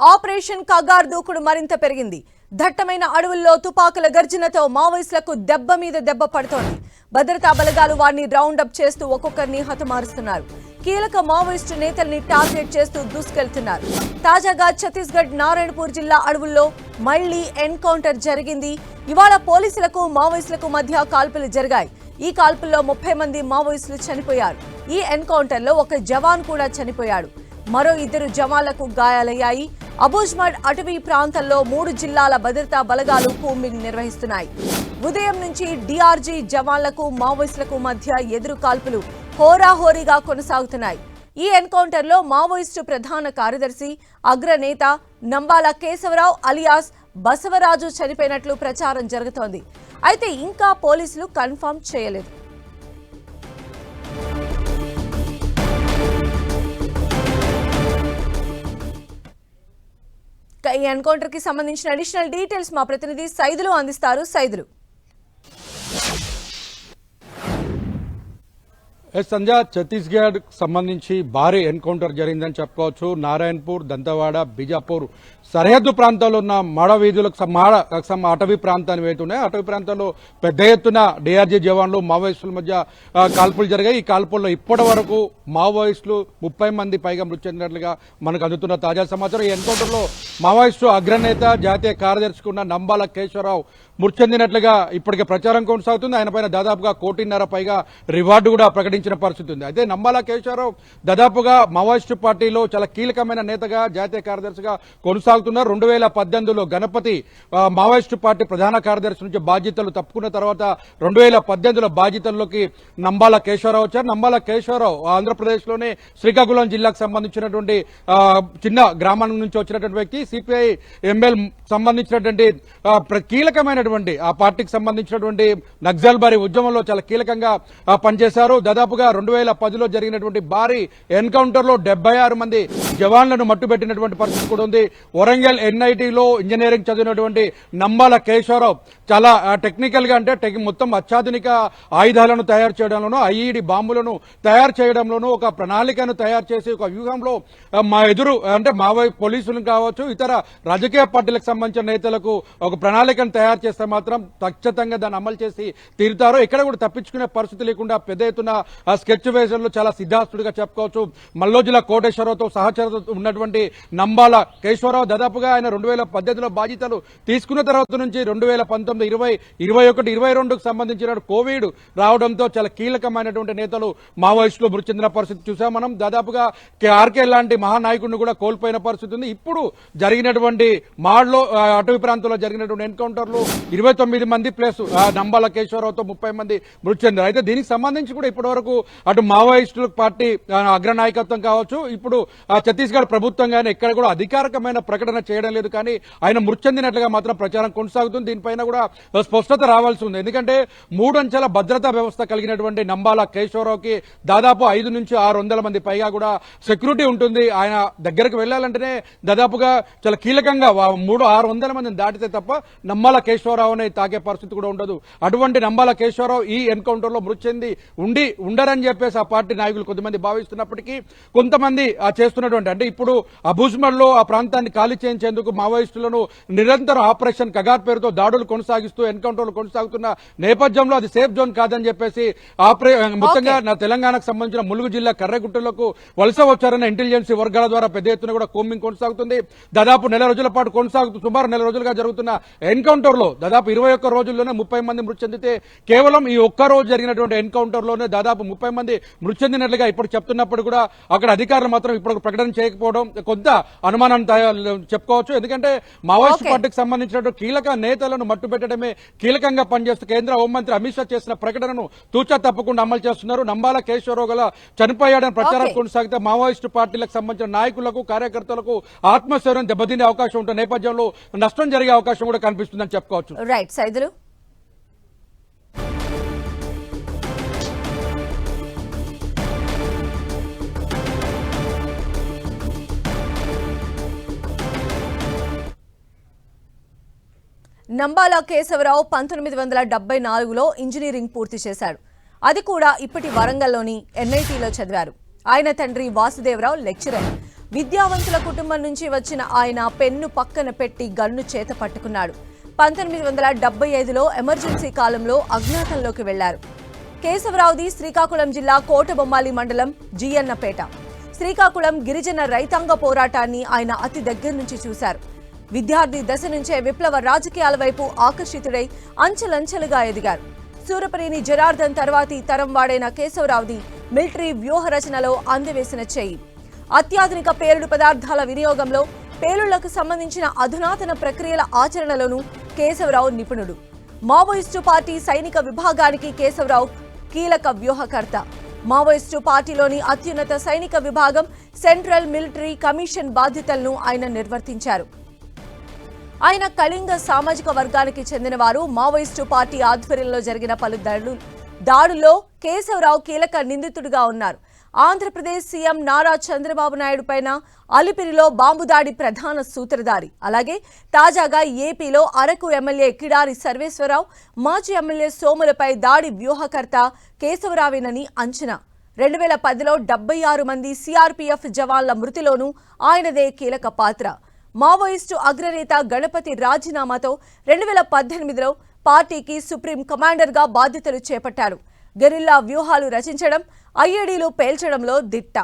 Operation Kagar దూకుడు మరింత పెరిగింది. దట్టమైన అడవుల్లో తుపాకుల గర్జనతో మావోయిస్టులకు దెబ్బ మీద దెబ్బ పడుతోంది. భద్రతా బలగాలు వారిని రౌండ్ అప్ చేస్తూ ఒక్కొక్కరిని హతమారుస్తున్నారు. కీలక మావోయిస్టు నేతల్ని టార్గెట్ చేస్తూ దూసుకెళ్తున్నారు. తాజాగా ఛత్తీస్గఢ్ నారాయణపూర్ జిల్లా అడవుల్లో మళ్ళీ ఎన్కౌంటర్ జరిగింది. ఇవాళ పోలీసులకు మావోయిస్టులకు మధ్య కాల్పులు జరిగాయి. ఈ కాల్పుల్లో ముప్పై మంది మావోయిస్టులు చనిపోయారు. ఈ ఎన్కౌంటర్లో ఒక జవాన్ కూడా చనిపోయాడు. మరో ఇద్దరు జవాన్లకు గాయాలయ్యాయి. అబూజ్మడ్ అటవీ ప్రాంతంలో మూడు జిల్లాల భద్రతా బలగాలు కూంబింగ్ నిర్వహిస్తున్నాయి. ఉదయం నుంచి డిఆర్జీ జవాన్లకు మావోయిస్టులకు మధ్య ఎదురు కాల్పులు హోరాహోరీగా కొనసాగుతున్నాయి. ఈ ఎన్కౌంటర్లో మావోయిస్టు ప్రధాన కార్యదర్శి అగ్రనేత నంబాల కేశవరావు అలియాస్ బసవరాజు చనిపోయినట్లు ప్రచారం జరుగుతోంది. అయితే ఇంకా పోలీసులు కన్ఫర్మ్ చేయలేదు. ఈ ఎన్కౌంటర్కి సంబంధించిన అడిషనల్ డీటెయిల్స్ మా ప్రతినిధి సైదులు అందిస్తారు. సైదులు. ఎస్ సంధ్య ఛత్తీస్గఢ్ సంబంధించి భారీ ఎన్కౌంటర్ జరిగిందని చెప్పుకోవచ్చు. నారాయణపూర్ దంతవాడ బీజాపూర్ సరిహద్దు ప్రాంతాల్లో ఉన్న మాడ వీధులకు మాడ అటవీ ప్రాంతాన్ని వెళ్తున్నాయి. అటవీ ప్రాంతాల్లో పెద్ద ఎత్తున డిఆర్జీ జవాన్లు మావోయిస్టుల మధ్య కాల్పులు జరిగాయి. ఈ కాల్పుల్లో ఇప్పటి వరకు మావోయిస్టులు ముప్పై మంది పైగా మృతి చెందినట్లుగా మనకు అందుతున్న తాజా సమాచారం. ఈ ఎన్కౌంటర్లో మావోయిస్టు అగ్రనేత జాతీయ కార్యదర్శి ఉన్న నంబాల కేశవరావు మృతి చెందినట్లుగా ఇప్పటికే ప్రచారం కొనసాగుతుంది. ఆయన పైన దాదాపుగా కోటిన్నర పైగా రివార్డు కూడా ప్రకటించిన పరిస్థితి ఉంది. అయితే నంబాల కేశవరావు దాదాపుగా మావోయిస్టు పార్టీలో చాలా కీలకమైన నేతగా జాతీయ కార్యదర్శిగా కొనసాగుతున్నారు. రెండు వేల పద్దెనిమిదిలో గణపతి మావోయిస్టు పార్టీ ప్రధాన కార్యదర్శి నుంచి బాధ్యతలు తప్పుకున్న తర్వాత రెండు వేల పద్దెనిమిదిలో బాధ్యతల్లోకి నంబాల కేశవరావు వచ్చారు. నంబాల కేశవరావు ఆంధ్రప్రదేశ్లోనే శ్రీకాకుళం జిల్లాకు సంబంధించినటువంటి చిన్న గ్రామం నుంచి వచ్చినటువంటి వ్యక్తి సిపిఐ ఎంఎల్ సంబంధించినటువంటి కీలకమైనటువంటి ఆ పార్టీకి సంబంధించినటువంటి నక్సల్ బారీ ఉద్యమంలో చాలా కీలకంగా పనిచేశారు. దాదాపు దాదాపుగా రెండు వేల పదిలో జరిగినటువంటి భారీ ఎన్కౌంటర్లో డెబ్బై ఆరు మంది జవాన్లను మట్టుబెట్టినటువంటి పరిస్థితి కూడా ఉంది. వరంగల్ ఎన్ఐటిలో ఇంజనీరింగ్ చదివినటువంటి నంబాల కేశవరావు చాలా టెక్నికల్గా అంటే టెక్- మొత్తం అత్యాధునిక ఆయుధాలను తయారు చేయడంలోనూ ఐఈడి బాంబులను తయారు చేయడంలోనూ ఒక ప్రణాళికను తయారు చేసి ఒక వ్యూహంలో మా ఎదురు అంటే మా వైపు పోలీసులు కావచ్చు ఇతర రాజకీయ పార్టీలకు సంబంధించిన నేతలకు ఒక ప్రణాళికను తయారు చేస్తే మాత్రం ఖచ్చితంగా దాన్ని అమలు చేసి తీరుతారు. ఇక్కడ కూడా తప్పించుకునే పరిస్థితి లేకుండా పెద్ద ఎత్తున ఆ స్కెచ్ వేషంలో చాలా సిద్ధాస్తుడిగా చెప్పుకోవచ్చు. మల్లోజుల కోటేశ్వరరావుతో సహచరతో ఉన్నటువంటి నంబాల కేశవరావు దాదాపుగా ఆయన రెండు వేల పద్దెనిమిదిలో బాధ్యతలు తీసుకున్న తర్వాత నుంచి రెండు వేల పంతొమ్మిది ఇరవై ఇరవై ఒకటి ఇరవై రెండుకు సంబంధించిన కోవిడ్ రావడంతో చాలా కీలకమైనటువంటి నేతలు మావోయిస్టులు మృతి చెందిన పరిస్థితి చూసాం మనం. దాదాపుగా ఆర్కే లాంటి మహానాయకుడిని కూడా కోల్పోయిన పరిస్థితి ఉంది. ఇప్పుడు జరిగినటువంటి మాడ్లో అటవీ ప్రాంతంలో జరిగినటువంటి ఎన్కౌంటర్లు ఇరవై తొమ్మిది మంది ప్లస్ ఆ, నంబాల కేశ్వరరావుతో ముప్పై మంది మృతి చెందారు అయితే దీనికి సంబంధించి కూడా ఇప్పటి వరకు అటు మావోయిస్టుల పార్టీ అగ్రనాయకత్వం కావచ్చు ఇప్పుడు ఆ, ఛత్తీస్గఢ్ ప్రభుత్వం కానీ ఎక్కడ కూడా అధికారికమైన ప్రకటన చేయడం లేదు కానీ ఆయన మృతి చెందినట్లుగా మాత్రం ప్రచారం కొనసాగుతుంది. దీనిపైన కూడా స్పష్టత రావాల్సి ఉంది. ఎందుకంటే మూడు భద్రతా వ్యవస్థ కలిగినటువంటి నంబాల కేశవరావుకి దాదాపు ఐదు నుంచి ఆరు వందల మంది పైగా కూడా సెక్యూరిటీ ఉంటుంది. ఆయన దగ్గరకు వెళ్ళాలంటేనే దాదాపుగా చాలా కీలకంగా మూడు ఆరు వందల మందిని దాటితే తప్ప నంబాల కేశవరావుని తాకే పరిస్థితి కూడా ఉండదు. అటువంటి నంబాల కేశవరావు ఈ ఎన్కౌంటర్లో మృతి చెంది ఉండి ఉండరని చెప్పేసి ఆ పార్టీ నాయకులు కొద్దిమంది భావిస్తున్నప్పటికీ కొంతమంది చేస్తున్నటువంటి అంటే ఇప్పుడు అబూజ్మల్లో ఆ ప్రాంతాన్ని ఖాళీ చేయించేందుకు మావోయిస్టులను నిరంతరం ఆపరేషన్ కగార్ పేరుతో దాడులు కొనసాగిస్తూ ఎన్కౌంటర్లు కొనసాగుతున్న నేపథ్యంలో అది సేఫ్ జోన్ కాదని చెప్పేసి ఆపరే మొత్తంగా నా తెలంగాణకు సంబంధించిన ములుగు జిల్లా కర్రెగుట్టలకు వలస వచ్చారన్న ఇంటెలిజెన్స్ వర్గాల ద్వారా పెద్ద ఎత్తున కూడా కోమింగ్ కొనసాగుతుంది. దాదాపు నెల రోజుల పాటు కొనసాగుతూ సుమారు నెల రోజులుగా జరుగుతున్న ఎన్కౌంటర్లో దాదాపు ఇరవై ఒక్క రోజుల్లోనే ముప్పై మంది మృతి చెందితే కేవలం ఈ ఒక్క రోజు జరిగినటువంటి ఎన్కౌంటర్లోనే దాదాపు ముప్పై మంది మృతి చెందినట్లుగా ఇప్పుడు చెప్తున్నప్పుడు కూడా అక్కడ అధికారులు మాత్రం ఇప్పుడు ప్రకటన చేయకపోవడం కొంత అనుమానం చెప్పుకోవచ్చు ఎందుకంటే మావోయిస్ట్. పార్టీకి సంబంధించినటువంటి కీలక నేతలను మట్టుపెట్టడమే కీలకంగా పనిచేస్తూ కేంద్ర హోంమంత్రి అమిత్ షా చేసిన ప్రకటనను తూచా తప్పకుండా అమలు చేస్తున్నారు నంబాల కేశవరావు గల చనిపోయాడని ప్రచారం. కొనసాగితే మావోయిస్టు పార్టీలకు సంబంధించిన నాయకులకు కార్యకర్తలకు ఆత్మశౌర్యం దెబ్బతినే అవకాశం ఉంటే నేపథ్యంలో నష్టం జరిగే అవకాశం కూడా కనిపిస్తుందని చెప్పుకోవచ్చు రైట్ సైదులు నంబాల కేశవరావు పంతొమ్మిది వందల డెబ్బై నాలుగులో ఇంజనీరింగ్ పూర్తి చేశాడు. అది కూడా ఇప్పటి వరంగల్లోని ఎన్ఐటీలో చదివారు. ఆయన తండ్రి వాసుదేవరావు లెక్చరర్. విద్యావంతుల కుటుంబం నుంచి వచ్చిన ఆయన పెన్ను పక్కన పెట్టి గన్ను చేత పట్టుకున్నాడు. పంతొమ్మిది వందల డెబ్బై ఐదులో ఎమర్జెన్సీ కాలంలో అజ్ఞాతంలోకి వెళ్ళారు కేశవరావుది శ్రీకాకుళం జిల్లా కోటబొమ్మాలి మండలం జియన్నపేట. శ్రీకాకుళం గిరిజన రైతాంగ పోరాటాన్ని ఆయన అతి దగ్గర నుంచి చూశారు. విద్యార్థి దశ నుంచే విప్లవ రాజకీయాల వైపు ఆకర్షితుడై అంచెలంచెలుగా ఎదిగారు. సూరపరేని జనార్దన్ తర్వాతి తరం వాడైన కేశవరావుది మిలిటరీ వ్యూహ రచనలో అందివేసిన చేయి. అత్యాధునిక పేలుడు పదార్థాల వినియోగంలో పేలుళ్ళకు సంబంధించిన అధునాతన ప్రక్రియల ఆచరణలోనూ కేశవరావు నిపుణుడు. మావోయిస్టు పార్టీ సైనిక విభాగానికి కేశవరావు కీలక వ్యూహకర్త. మావోయిస్టు పార్టీలోని అత్యున్నత సైనిక విభాగం సెంట్రల్ మిలిటరీ కమిషన్ బాధ్యతలను ఆయన నిర్వర్తించారు. ఆయన కళింగ సామాజిక వర్గానికి చెందినవారు. మావోయిస్టు పార్టీ ఆధ్వర్యంలో జరిగిన పలు దాడులు దాడుల్లో కేశవరావు కీలక నిందితుడిగా ఉన్నారు. ఆంధ్రప్రదేశ్ సీఎం నారా చంద్రబాబు నాయుడు పైన అలిపిరిలో బాంబు దాడి ప్రధాన సూత్రధారి. అలాగే తాజాగా ఏపీలో అరకు ఎమ్మెల్యే కిడారి సర్వేశ్వరరావు మాజీ ఎమ్మెల్యే సోములపై దాడి వ్యూహకర్త కేశవరావేనని అంచనా. రెండు వేల పదిలో డెబ్బై ఆరు మంది సిఆర్పీఎఫ్ జవాన్ల మృతిలోనూ ఆయనదే కీలక పాత్ర. మావోయిస్టు అగ్రనేత గణపతి రాజీనామాతో రెండు వేల పద్దెనిమిదిలో పార్టీకి సుప్రీం కమాండర్గా బాధ్యతలు చేపట్టారు. గెరిల్లా వ్యూహాలు రచించడం ఐఏడీలు పేల్చడంలో దిట్ట.